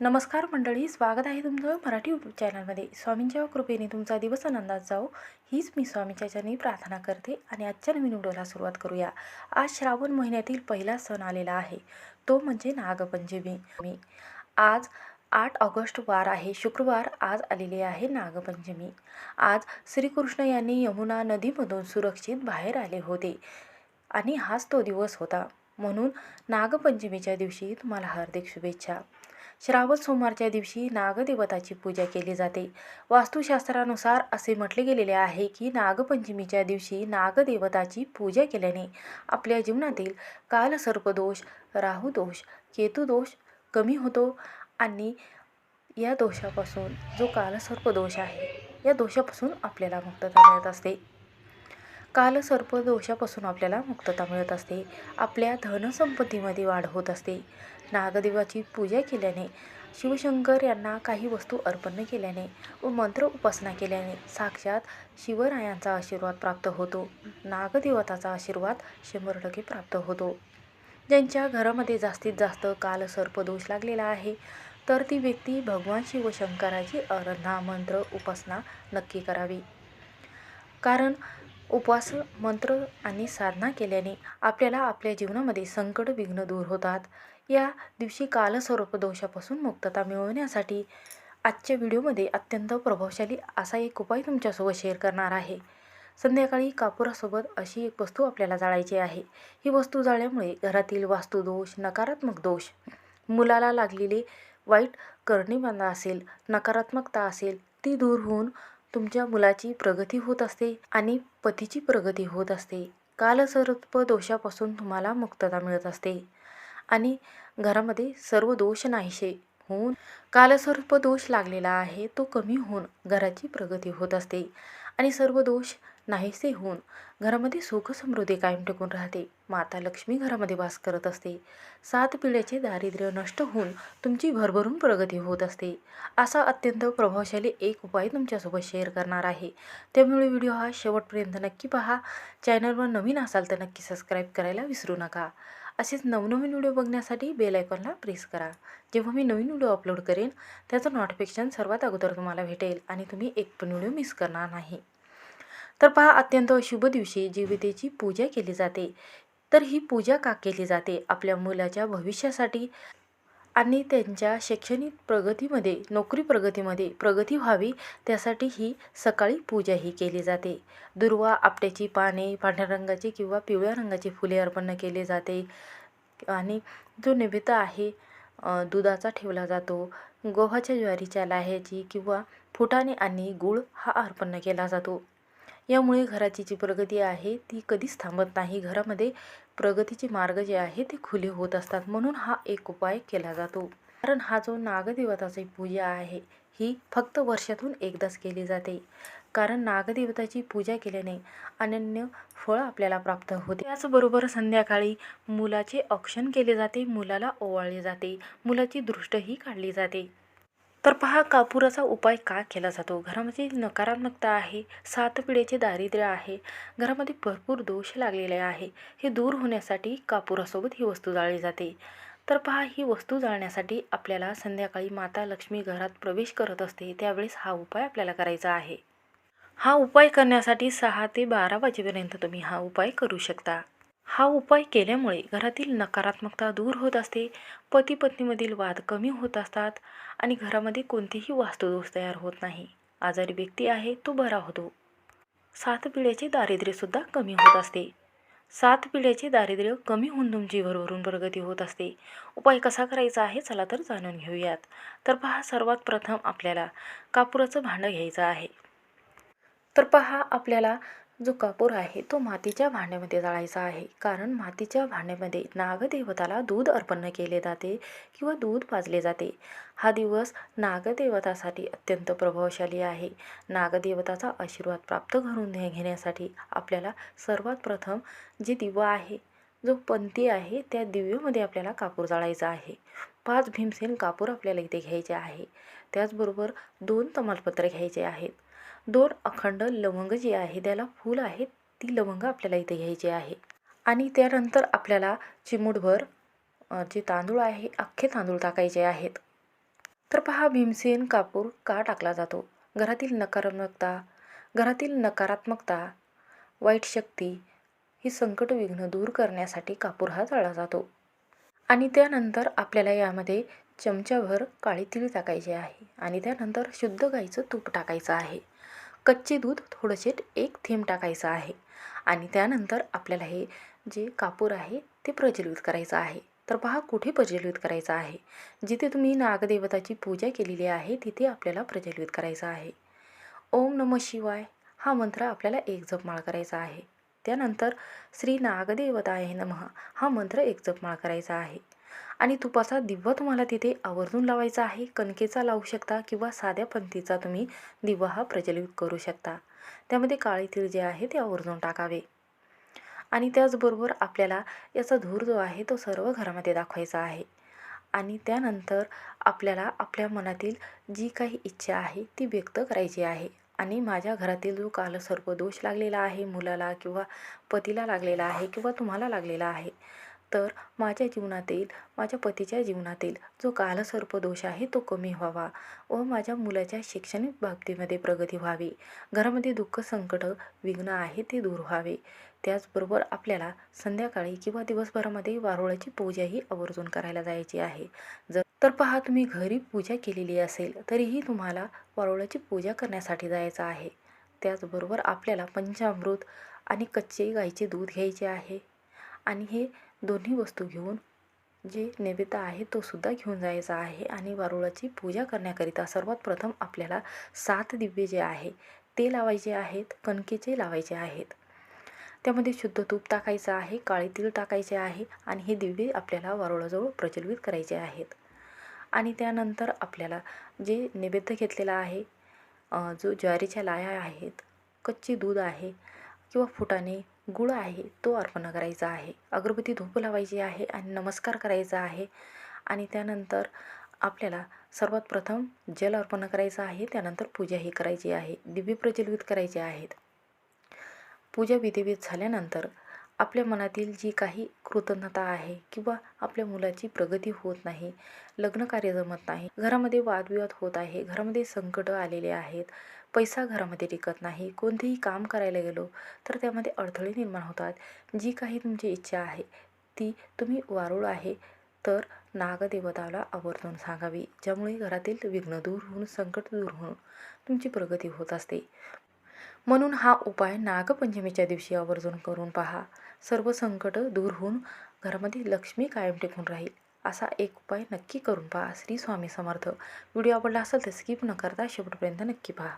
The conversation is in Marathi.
नमस्कार मंडळी स्वागत आहे तुमचं मराठी यूट्यूब चॅनलमध्ये स्वामींच्या कृपेने तुमचा दिवस आनंदात जाओ हीच मी स्वामीच्या चरणी प्रार्थना करते आणि आजच्या नवीन व्हिडिओला सुरुवात करूया. आज श्रावण महिन्यातील पहिला सण आलेला आहे. तो म्हणजे नागपंचमी. मी आज आठ ऑगस्ट वार आहे. शुक्रवार आज आलेले आहे नागपंचमी. आज श्रीकृष्ण यांनी यमुना नदीमधून सुरक्षित बाहेर आले होते आणि हाच तो दिवस होता. म्हणून नागपंचमीच्या दिवशी तुम्हाला हार्दिक शुभेच्छा. श्रावण सोमवारच्या दिवशी नागदेवताची पूजा केली जाते. वास्तुशास्त्रानुसार असे म्हटले गेलेले आहे की नागपंचमीच्या दिवशी नागदेवताची पूजा केल्याने आपल्या जीवनातील कालसर्पदोष राहुदोष केतुदोष कमी होतो आणि या दोषापासून जो कालसर्पदोष आहे या दोषापासून आपल्याला मुक्तता मिळत असते. कालसर्प दोषापासून आपल्याला मुक्तता मिळत असते. आपल्या धनसंपत्तीमध्ये वाढ होत असते. नागदेवाची पूजा केल्याने शिवशंकर यांना काही वस्तू अर्पण केल्याने व मंत्र उपासना केल्याने साक्षात शिवरायांचा आशीर्वाद प्राप्त होतो. नागदेवताचा आशीर्वाद शंभर टक्के प्राप्त होतो. ज्यांच्या घरामध्ये जास्तीत जास्त कालसर्पदोष लागलेला आहे तर ती व्यक्ती भगवान शिवशंकराची आराधना मंत्र उपासना नक्की करावी. कारण उपवास मंत्र आणि साधना केल्याने आपल्याला आपल्या जीवनामध्ये संकट विघ्न दूर होतात. या दिवशी कालस्वरूप दोषापासून मुक्तता मिळवण्यासाठी आजच्या व्हिडिओमध्ये अत्यंत प्रभावशाली असा एक उपाय तुमच्यासोबत शेअर करणार आहे. संध्याकाळी कापुरासोबत अशी एक वस्तू आपल्याला जाळायची आहे. ही वस्तू जाळल्यामुळे घरातील वास्तुदोष नकारात्मक दोष मुलाला लागलेले वाईट करणीबांधा असेल नकारात्मकता असेल ती दूर होऊन तुमच्या मुलाची प्रगती होत असते आणि पतीची प्रगती होत असते. कालसर्प दोषापासून तुम्हाला मुक्तता मिळत असते. आणि घरामध्ये सर्व दोष नाहीसे होऊन कालसर्प दोष लागलेला आहे तो कमी होऊन घराची प्रगती होत असते. आणि सर्व दोष नाहीसे होऊन घरामध्ये सुख समृद्धी कायम टिकून राहते. माता लक्ष्मी घरामध्ये वास करत असते. सात पिढ्याचे दारिद्र्य नष्ट होऊन तुमची भरभरून प्रगती होत असते. असा अत्यंत प्रभावशाली एक उपाय तुमच्यासोबत शेअर करणार आहे. त्यामुळे व्हिडिओ हा शेवटपर्यंत नक्की पहा. चॅनलवर नवीन असाल तर नक्की सबस्क्राईब करायला विसरू नका. असेच नवनवीन व्हिडिओ बघण्यासाठी बेल आयकॉनला प्रेस करा. जेव्हा मी नवीन व्हिडिओ अपलोड करेन त्याचं नोटिफिकेशन सर्वात अगोदर तुम्हाला भेटेल आणि तुम्ही एक पण व्हिडिओ मिस करणार नाही. तर पहा अत्यंत शुभ दिवशी जीवितेची पूजा केली जाते. तर ही पूजा का केली जाते? आपल्या मुलाच्या भविष्यासाठी आणि त्यांच्या शैक्षणिक प्रगतीमध्ये नोकरी प्रगतीमध्ये प्रगती व्हावी त्यासाठी ही सकाळी पूजा ही केली जाते. दुर्वा आपट्याची पाने पांढऱ्या रंगाची किंवा पिवळ्या रंगाची फुले अर्पण केले जाते. आणि जो नैवेद्य आहे दुधाचा ठेवला जातो. गव्हाच्या ज्वारीच्या लाह्याची किंवा फुटाणे आणि गूळ हा अर्पण केला जातो. यामुळे घराची जी प्रगती आहे ती कधीच थांबत नाही. घरामध्ये प्रगतीचे मार्ग जे आहे ते खुले होत असतात. म्हणून हा एक उपाय केला जातो. कारण हा जो नागदेवताची पूजा आहे ही फक्त वर्षातून एकदाच केली जाते. कारण नागदेवताची पूजा केल्याने अनन्य फळ आपल्याला प्राप्त होते. त्याचबरोबर संध्याकाळी मुलाचे औक्षण केले जाते मुलाला ओवाळले जाते मुलाची दृष्टही काढली जाते. तर पहा कापुराचा उपाय का केला जातो? घरामध्ये नकारात्मकता आहे सात पिढ्याचे दारिद्र्य आहे घरामध्ये भरपूर दोष लागलेले आहे. हे दूर होण्यासाठी कापुरासोबत ही वस्तू जाळली जाते. तर पहा ही वस्तू जाळण्यासाठी आपल्याला संध्याकाळी माता लक्ष्मी घरात प्रवेश करत असते त्यावेळेस हा उपाय आपल्याला करायचा आहे. हा उपाय करण्यासाठी सहा ते बारा वाजेपर्यंत तुम्ही हा उपाय करू शकता. हा उपाय केल्यामुळे घरातील नकारात्मकता दूर होत असते पती पत्नीमधील वाद कमी होत असतात आणि घरामध्ये कोणतेही वास्तुदोष तयार होत नाही. आजारी व्यक्ती आहे तो बरा होतो. सात पिढ्याचे दारिद्र्यसुद्धा कमी होत असते. सात पिढ्याचे दारिद्र्य कमी होऊन तुमची भरभरून प्रगती होत असते. उपाय कसा करायचा आहे चला तर जाणून घेऊयात. तर पहा सर्वात प्रथम आपल्याला कापुराचं भांडं घ्यायचं आहे. तर पहा आपल्याला जो कापूर आहे तो मातीच्या भांड्यामध्ये जाळायचा आहे. कारण मातीच्या भांड्यामध्ये नागदेवताला दूध अर्पण केले जाते किंवा दूध पाजले जाते. हा दिवस नागदेवतासाठी अत्यंत प्रभावशाली आहे. नागदेवताचा आशीर्वाद प्राप्त करून घेण्यासाठी आपल्याला सर्वात प्रथम जे दिवा आहे जो पंथी आहे त्या दिव्यामध्ये आपल्याला कापूर जाळायचा आहे. पाच भीमसेन कापूर आपल्याला इथे घ्यायचे आहे. त्याचबरोबर दोन तमालपत्र घ्यायचे आहेत. दोन अखंड लवंग जी आहे त्याला फूल आहे ती लवंग आपल्याला इथे घ्यायची आहे. आणि त्यानंतर आपल्याला चिमूटभर जे तांदूळ आहे अख्खे तांदूळ टाकायचे आहेत. तर पहा भीमसेन कापूर का टाकला जातो? घरातील नकारात्मकता घरातील नकारात्मकता वाईट शक्ती ही संकट विघ्न दूर करण्यासाठी कापूर हा जाळला जातो. आणि त्यानंतर आपल्याला यामध्ये चमच्याभर काळी तिळ टाकायचे आहे आणि त्यानंतर शुद्ध गाईचं तूप टाकायचं आहे. कच्चे दूध थोडंसे एक थेंब टाकायचं आहे आणि त्यानंतर आपल्याला हे जे कापूर आहे ते प्रज्वलित करायचं आहे. तर पहा कुठे प्रज्वलित करायचं आहे? जिथे तुम्ही नागदेवताची पूजा केलेली आहे तिथे आपल्याला प्रज्वलित करायचं आहे. ओम नम शिवाय हा मंत्र आपल्याला एक जपमाळ करायचा आहे. त्यानंतर श्री नागदेवताय नमः हा मंत्र एक जपमाळ करायचा आहे. आणि तुपाचा दिवा तुम्हाला तिथे आवर्जून लावायचा आहे. कणकेचा लावू शकता किंवा साध्या पंथीचा तुम्ही दिवा हा प्रज्वलित करू शकता. त्यामध्ये काळे तीळ जे आहे ते आवर्जून टाकावे. आणि त्याचबरोबर आपल्याला याचा धूर जो आहे तो सर्व घरामध्ये दाखवायचा आहे. आणि त्यानंतर आपल्याला आपल्या मनातील जी काही इच्छा आहे ती व्यक्त करायची आहे. आणि माझ्या घरातील जो कालसर्प दोष लागलेला आहे मुलाला किंवा पतीला लागलेला आहे किंवा तुम्हाला लागलेला आहे तर माझ्या जीवनातील माझ्या पतीच्या जीवनातील जो कालसर्प दोष आहे तो कमी व्हावा व माझ्या मुलाच्या शैक्षणिक बाबतीमध्ये प्रगती व्हावी. घरामध्ये दुःख संकट विघ्न आहे ते दूर व्हावे. त्याचबरोबर आपल्याला संध्याकाळी किंवा दिवसभरामध्ये वारुळाची पूजाही आवर्जून करायला जायची आहे. जर तर पहा तुम्ही घरी पूजा केलेली असेल तरीही तुम्हाला वारुळाची पूजा करण्यासाठी जायचं आहे. त्याचबरोबर आपल्याला पंचामृत आणि कच्चे गाईचे दूध घ्यायचे आहे. आणि हे दोन्ही वस्तू घेऊन जे नैवेद्य आहे तो सुद्धा घेऊन जायचा आहे आणि वारुळाची पूजा करण्याकरिता सर्वात प्रथम आपल्याला सात दिव्ये जे आहे ते लावायचे आहेत कणकेचे लावायचे आहेत. त्यामध्ये शुद्ध तूप टाकायचं आहे काळे तीळ टाकायचे आहे आणि हे दिव्य आपल्याला वारुळाजवळ प्रज्वलित करायचे आहेत. आणि त्यानंतर आपल्याला जे नैवेद्य घेतलेला आहे जो ज्वारीच्या लाया आहेत कच्चे दूध आहे किंवा फुटाणे गुळ आहे तो अर्पण करायचा आहे. अगरबत्ती धूप लावायची आहे आणि नमस्कार करायचा आहे. आणि त्यानंतर आपल्याला सर्वात प्रथम जल अर्पण करायचं आहे त्यानंतर पूजाही करायची आहे. दिव्य प्रज्वलित करायचे आहेत. पूजा विधिविध झाल्यानंतर आपल्या मनातील जी काही कृतज्ञता आहे किंवा आपल्या मुलाची प्रगती होत नाही लग्नकार्य जमत नाही घरामध्ये वादविवाद होत आहे घरामध्ये संकट आलेले आहेत पैसा घरामध्ये टिकत नाही कोणतेही काम करायला गेलो तर त्यामध्ये अडथळे निर्माण होतात. जी काही तुमची इच्छा आहे ती तुम्ही वारूळ आहे तर नागदेवताला आवर्जून सांगावी ज्यामुळे घरातील विघ्न दूर होऊन संकट दूर होऊन तुमची प्रगती होत असते. म्हणून हा उपाय नागपंचमीच्या दिवशी आवर्जून करून पहा. सर्व संकट दूर होऊन घरामध्ये लक्ष्मी कायम टिकून राहील असा एक उपाय नक्की करून पहा. श्री स्वामी समर्थ. व्हिडिओ आवडला असेल तर स्किप न करता शेवटपर्यंत नक्की पहा.